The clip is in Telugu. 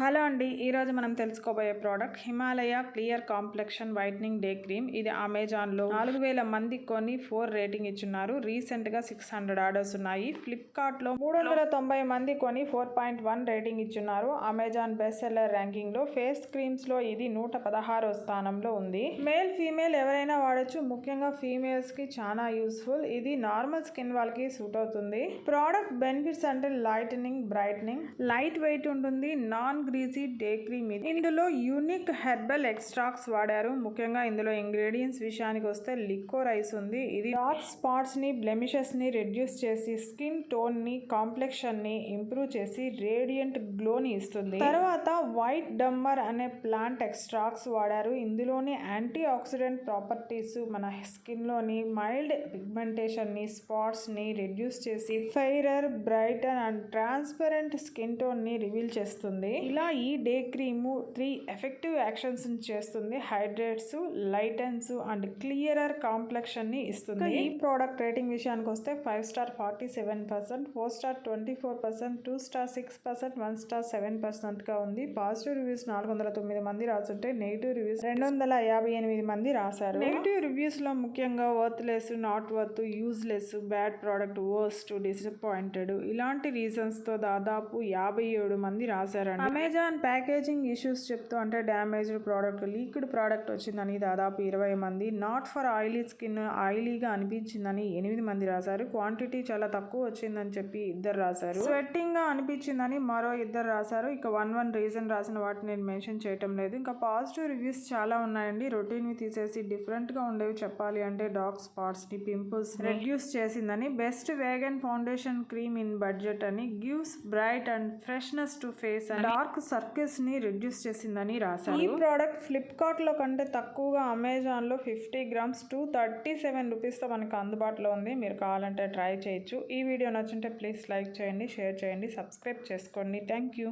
హలో అండి ఈరోజు మనం తెలుసుకోబోయే product Himalaya clear complexion whitening day cream. ఇది అమెజాన్లో నాలుగు వేల మంది కొని ఫోర్ రేటింగ్ ఇచ్చున్నారు. రీసెంట్గా సిక్స్ హండ్రెడ్ ఆర్డర్స్ ఉన్నాయి. ఫ్లిప్కార్ట్లో మూడు వందల తొంభై మంది కొని ఫోర్ పాయింట్ వన్ రేటింగ్ ఇచ్చున్నారు. అమెజాన్ బెస్ట్ సెల్లర్ ర్యాంకింగ్లో ఫేస్ క్రీమ్స్లో ఇది నూట పదహారో స్థానంలో ఉంది. మేల్ ఫీమేల్ ఎవరైనా వాడచ్చు. ముఖ్యంగా ఫీమేల్స్కి చాలా యూస్ఫుల్. ఇది నార్మల్ స్కిన్ వాళ్ళకి సూట్ అవుతుంది. ప్రోడక్ట్ బెనిఫిట్స్ అంటే లైటనింగ్ బ్రైట్నింగ్. లైట్ వెయిట్ ఉంటుంది. నాన్ గ్రీజీ డే క్రీమ్ ఇది. ఇందులో యూనిక్ హెర్బల్ ఎక్స్ట్రాక్ట్స్ వాడారు. ముఖ్యంగా ఇందులో ఇంగ్రీడియంట్స్ విషయానికి వస్తే లిక్కో రైస్ ఉంది. ఇది డార్క్ స్పాట్స్ని బ్లెమిషెస్ని రెడ్యూస్ చేసి స్కిన్ టోన్ని కాంప్లెక్షన్ని ఇంప్రూవ్ చేసి రేడియంట్ గ్లో ని ఇస్తుంది. తర్వాత వైట్ డమ్మర్ అనే ప్లాంట్ ఎక్స్ట్రాక్ట్స్ వాడారు. ఇందులోని యాంటీ ఆక్సిడెంట్ ప్రాపర్టీస్ మన స్కిన్లోని మైల్డ్ పిగ్మెంటేషన్ని స్పాట్స్ని రెడ్యూస్ చేసి fairer brighten and transparent skin టోన్ని reveal చేస్తుంది. ఇలా ఈ day cream three effective actions చేస్తుంది. హైడ్రేట్స్ లైటన్స్ అండ్ క్లియరర్ కాంప్లెక్షన్ని ఇస్తుంది ఈ ప్రోడక్ట్ రేటింగ్ విషయానికి వస్తే five star forty seven percent four star twenty four percent two star six percent one star seven పర్సెంట్గా ఉంది. పాజిటివ్ రివ్యూస్ నాలుగు వందల తొమ్మిది మంది రాసుంటే నెగిటివ్ రివ్యూస్ రెండు వందల యాభై ఎనిమిది మంది రాశారు. నెగిటివ్ రివ్యూస్లో ముఖ్యంగా worthless not worth useless bad product worst disappointed ఇలాంటి రీజన్స్తో దాదాపు యాభై ఏడు మంది రాశారండి. అమెజాన్ ప్యాకేజింగ్ ఇష్యూస్ చెప్తూ అంటే డ్యామేజ్డ్ ప్రోడక్ట్ లీక్డ్ ప్రోడక్ట్ వచ్చిందని దాదాపు ఇరవై మంది నాట్ ఫర్ ఆయిలీ స్కిన్ ఆయిలీగా అనిపించిందని ఎనిమిది మంది రాశారు. క్వాంటిటీ చాలా తక్కువ వచ్చిందని చెప్పి ఇద్దరు రాశారు. స్వెట్టింగ్గా అనిపించిందని మరో ఇద్దరు రాశారు. ఇక వన్ వన్ రీజన్ రాసిన వాటిని నేను మెన్షన్ చేయటం లేదు. ఇంకా పాజిటివ్ రివ్యూస్ చాలా ఉన్నాయండి. రొటీన్వి తీసేసి డిఫరెంట్గా ఉండేవి చెప్పాలి అంటే డార్క్ స్పాట్స్ని పింపుల్స్ రెడ్యూస్ చేసిందని best vegan foundation cream in budget అని gives bright and freshness to face and dark సర్కిల్స్ని reduce చేసిందని రాశారు. ఈ ప్రోడక్ట్ ఫ్లిప్కార్ట్లో కంటే తక్కువగా అమెజాన్లో fifty grams two thirty seven రూపీస్తో మనకు అందుబాటులో ఉంది. మీరు కావాలంటే ట్రై చేయొచ్చు. ఈ వీడియో నచ్చుంటే ప్లీజ్ లైక్ చేయండి షేర్ చేయండి సబ్స్క్రైబ్ చేసుకోండి. Thank you